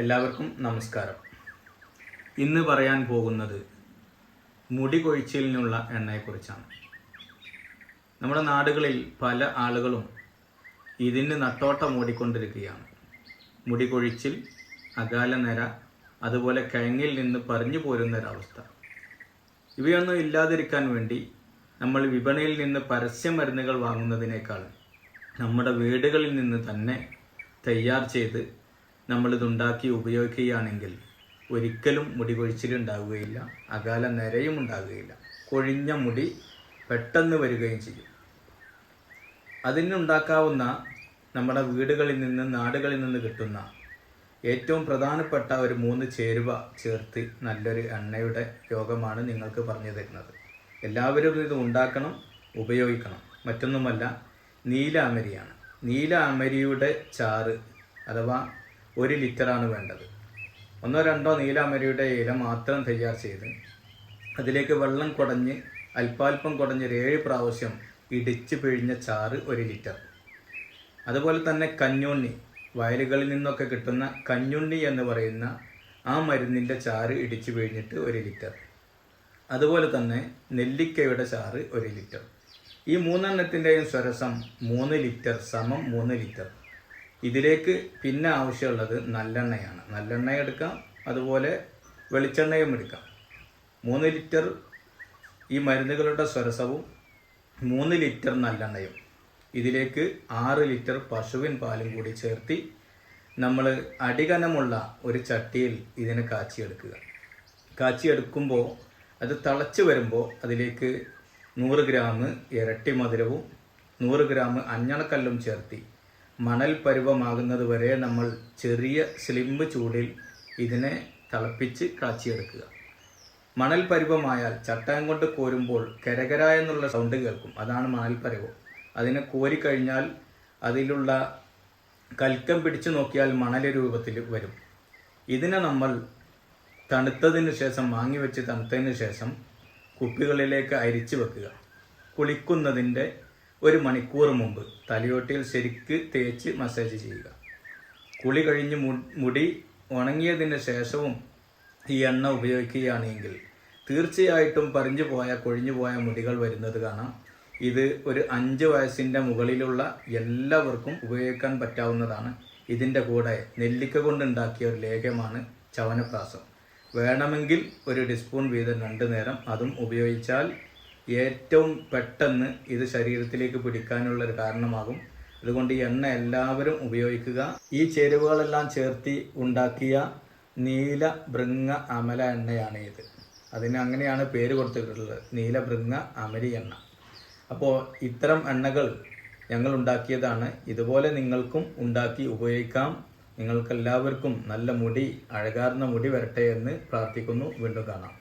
എല്ലാവർക്കും നമസ്കാരം. ഇന്ന് പറയാൻ പോകുന്നത് മുടി കൊഴിച്ചിലിനുള്ള എണ്ണയെക്കുറിച്ചാണ്. നമ്മുടെ നാടുകളിൽ പല ആളുകളും ഇതിന് നട്ടോട്ടം ഓടിക്കൊണ്ടിരിക്കുകയാണ്. മുടി കൊഴിച്ചിൽ അകാല നിര അതുപോലെ കിഴങ്ങിൽ നിന്ന് പറഞ്ഞു പോരുന്ന പോരുന്നൊരവസ്ഥ ഇവയൊന്നും ഇല്ലാതിരിക്കാൻ വേണ്ടി നമ്മൾ വിപണിയിൽ നിന്ന് പരസ്യ മരുന്നുകൾ വാങ്ങുന്നതിനേക്കാൾ നമ്മുടെ വീടുകളിൽ നിന്ന് തന്നെ തയ്യാർ ചെയ്ത് നമ്മളിതുണ്ടാക്കി ഉപയോഗിക്കുകയാണെങ്കിൽ ഒരിക്കലും മുടി കൊഴിച്ചിലുണ്ടാവുകയില്ല അകാല നിരയും ഉണ്ടാകുകയില്ല കൊഴിഞ്ഞ മുടി പെട്ടെന്ന് വരികയും ചെയ്യും. അതിനുണ്ടാക്കാവുന്ന നമ്മുടെ വീടുകളിൽ നിന്ന് നാടുകളിൽ നിന്ന് കിട്ടുന്ന ഏറ്റവും പ്രധാനപ്പെട്ട ഒരു മൂന്ന് ചേരുവ ചേർത്ത് നല്ലൊരു എണ്ണയുടെ യോഗമാണ് നിങ്ങൾക്ക് പറഞ്ഞു തരുന്നത്. എല്ലാവരും ഇത് ഉണ്ടാക്കണം ഉപയോഗിക്കണം. മറ്റൊന്നുമല്ല നീല അമരിയാണ് നീല അമരിയുടെ ചാറ് അഥവാ ഒരു ലിറ്ററാണ് വേണ്ടത്. ഒന്നോ രണ്ടോ നീല അമരിയുടെ ഇല മാത്രം തയ്യാർ ചെയ്ത് അതിലേക്ക് വെള്ളം കുടഞ്ഞ് അല്പാൽപ്പം കുടഞ്ഞ് ഒരു ഏഴ് പ്രാവശ്യം ഇടിച്ച് പിഴിഞ്ഞ ചാറ് ഒരു ലിറ്റർ. അതുപോലെ തന്നെ കഞ്ഞുണ്ണി. വയലുകളിൽ നിന്നൊക്കെ കിട്ടുന്ന കഞ്ഞുണ്ണി എന്ന് പറയുന്ന ആ മരുന്നിന്റെ ചാറ് ഇടിച്ച് പിഴിഞ്ഞിട്ട് ഒരു ലിറ്റർ. അതുപോലെ തന്നെ നെല്ലിക്കയുടെ ചാറ് ഒരു ലിറ്റർ. ഈ മൂന്നെണ്ണത്തിന്റെയും സ്വരസം മൂന്ന് ലിറ്റർ സമം മൂന്ന് ലിറ്റർ. ഇതിലേക്ക് പിന്നെ ആവശ്യമുള്ളത് നല്ലെണ്ണയാണ്. നല്ലെണ്ണ എടുക്കാം. അതുപോലെ വെളിച്ചെണ്ണയും എടുക്കാം. മൂന്ന് ലിറ്റർ ഈ മരുന്നുകളുടെ സ്വരസവും മൂന്ന് ലിറ്റർ നല്ലെണ്ണയും. ഇതിലേക്ക് ആറ് ലിറ്റർ പശുവിൻ പാലും കൂടി ചേർത്തി നമ്മൾ അടികനമുള്ള ഒരു ചട്ടിയിൽ ഇതിനെ കാച്ചിയെടുക്കുക. കാച്ചിയെടുക്കുമ്പോൾ അത് തിളച്ച് വരുമ്പോൾ അതിലേക്ക് നൂറ് ഗ്രാം ഇരട്ടി മധുരവും നൂറ് ഗ്രാം അഞ്ഞണക്കല്ലും ചേർത്തി മണൽ പരുവമാകുന്നത് വരെ നമ്മൾ ചെറിയ സ്ലിം ചൂടിൽ ഇതിനെ തിളപ്പിച്ച് കാച്ചിയെടുക്കുക. മണൽ പരുവമായാൽ ചട്ടയം കൊണ്ട് കോരുമ്പോൾ കരകര എന്നുള്ള സൗണ്ട് കേൾക്കും. അതാണ് മണൽ പരുവം അതിനെ കോരിക്കഴിഞ്ഞാൽ അതിലുള്ള കൽക്കം പിടിച്ചു നോക്കിയാൽ മണൽ രൂപത്തിൽ വരും. ഇതിനെ നമ്മൾ തണുത്തതിന് ശേഷം വാങ്ങി വെച്ച് തണുത്തതിന് ശേഷം കുപ്പികളിലേക്ക് അരിച്ചു വെക്കുക. കുളിക്കുന്നതിന്റെ ഒരു മണിക്കൂർ മുമ്പ് തലയോട്ടിയിൽ ശരിക്ക് തേച്ച് മസാജ് ചെയ്യുക. കുളി കഴിഞ്ഞ് മുടി ഉണങ്ങിയതിന് ശേഷവും ഈ എണ്ണ ഉപയോഗിക്കുകയാണെങ്കിൽ തീർച്ചയായിട്ടും പറിഞ്ഞു പോയ കൊഴിഞ്ഞു പോയ മുടികൾ വരുന്നത് കാണാം. ഇത് ഒരു അഞ്ച് വയസ്സിന്റെ മുകളിലുള്ള എല്ലാവർക്കും ഉപയോഗിക്കാൻ പറ്റാവുന്നതാണ്. ഇതിന്റെ കൂടെ നെല്ലിക്ക കൊണ്ടുണ്ടാക്കിയ ഒരു ലേഖ്യമാണ് ചവനപ്രാസം. വേണമെങ്കിൽ ഒരു ടീസ്പൂൺ വീതം രണ്ട് നേരം അതും ഉപയോഗിച്ചാൽ ഏറ്റവും പെട്ടെന്ന് ഇത് ശരീരത്തിലേക്ക് പിടിക്കാനുള്ള ഒരു കാരണമാകും. അതുകൊണ്ട് ഈ എണ്ണ എല്ലാവരും ഉപയോഗിക്കുക. ഈ ചേരുവകളെല്ലാം ചേർത്തി ഉണ്ടാക്കിയ നീല ഭൃങ്ങ അമല എണ്ണയാണ് ഇത്. അതിന് അങ്ങനെയാണ് പേര് കൊടുത്തിട്ടുള്ളത്. നീല ഭൃങ്ങ അമരി എണ്ണ. അപ്പോൾ ഇത്തരം എണ്ണകൾ ഞങ്ങൾ ഉണ്ടാക്കിയതാണ്. ഇതുപോലെ നിങ്ങൾക്കും ഉണ്ടാക്കി ഉപയോഗിക്കാം. നിങ്ങൾക്കെല്ലാവർക്കും നല്ല മുടി അഴകാർന്ന മുടി വരട്ടെ എന്ന് പ്രാർത്ഥിക്കുന്നു. വീണ്ടും കാണാം.